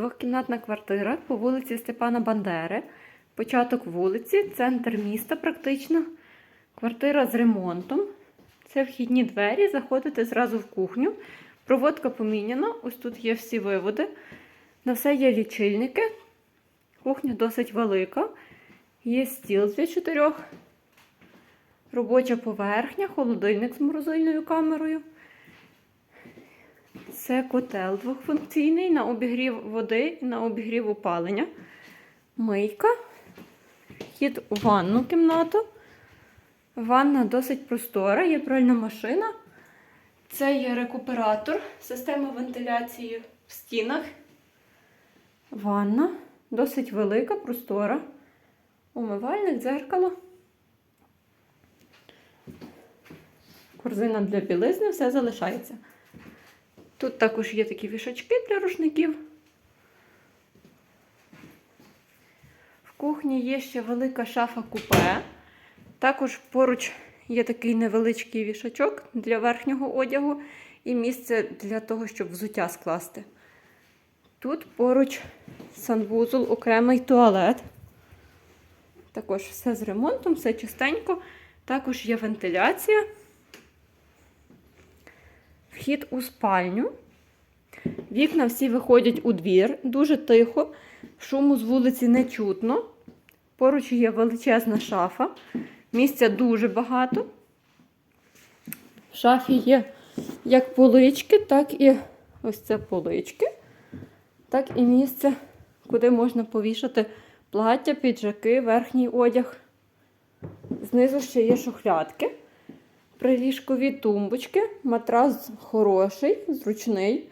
Двохкімнатна квартира по вулиці Степана Бандери. Початок вулиці, центр міста практично. Квартира з ремонтом. Це вхідні двері. Заходите зразу в кухню. Проводка поміняна. Ось тут є всі виводи. На все є лічильники. Кухня досить велика. Є стіл для чотирьох. Робоча поверхня, холодильник з морозильною камерою. Це котел двохфункційний на обігрів води і на обігрів опалення. Мийка. Хід у ванну кімнату. Ванна досить простора, є пральна машина. Це є рекуператор, система вентиляції в стінах. Ванна досить велика, простора. Умивальник, дзеркало. Корзина для білизни, все залишається. Тут також є такі вішачки для рушників. В кухні є ще велика шафа купе. Також поруч є такий невеличкий вішачок для верхнього одягу і місце для того, щоб взуття скласти. Тут поруч санвузол, окремий туалет. Також все з ремонтом, все чистенько. Також є вентиляція. Вхід у спальню. Вікна всі виходять у двір, дуже тихо, шуму з вулиці не чутно. Поруч є величезна шафа. Місця дуже багато. В шафі є як полички, так і ось це полички, так і місце, куди можна повішати плаття, піджаки, верхній одяг. Знизу ще є шухлядки. Приліжкові тумбочки, матрас хороший, зручний.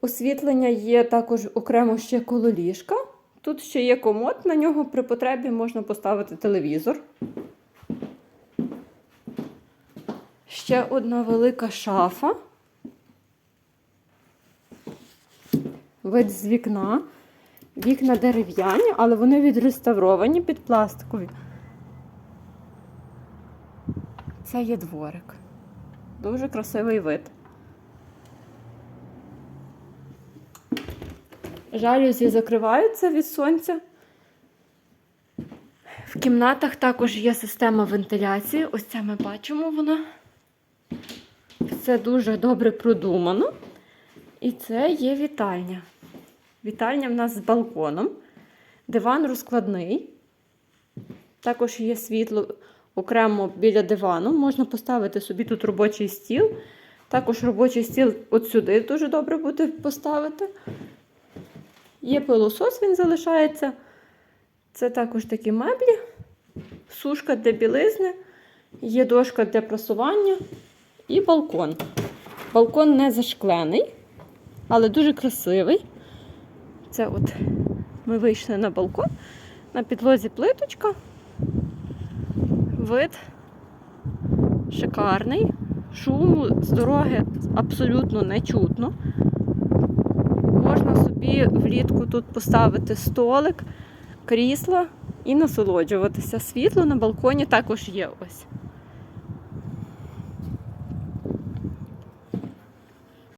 Освітлення є також окремо ще коло ліжка. Тут ще є комод, на нього при потребі можна поставити телевізор. Ще одна велика шафа. Вид з вікна. Вікна дерев'яні, але вони відреставровані під пластикові. Це є дворик. Дуже красивий вид. Жалюзі закриваються від сонця. В кімнатах також є система вентиляції. Ось це ми бачимо вона. Все дуже добре продумано. І це є вітальня. Вітальня в нас з балконом. Диван розкладний. Також є світло окремо біля дивану. Можна поставити собі тут робочий стіл. Також робочий стіл от сюди дуже добре буде поставити. Є пилосос, він залишається. Це також такі меблі, сушка для білизни, є дошка для прасування і балкон. Балкон не зашклений, але дуже красивий. Це от ми вийшли на балкон, на підлозі плиточка. Вид шикарний, шуму з дороги абсолютно не чутно. Можна собі влітку тут поставити столик, крісло і насолоджуватися. Світло на балконі також є ось.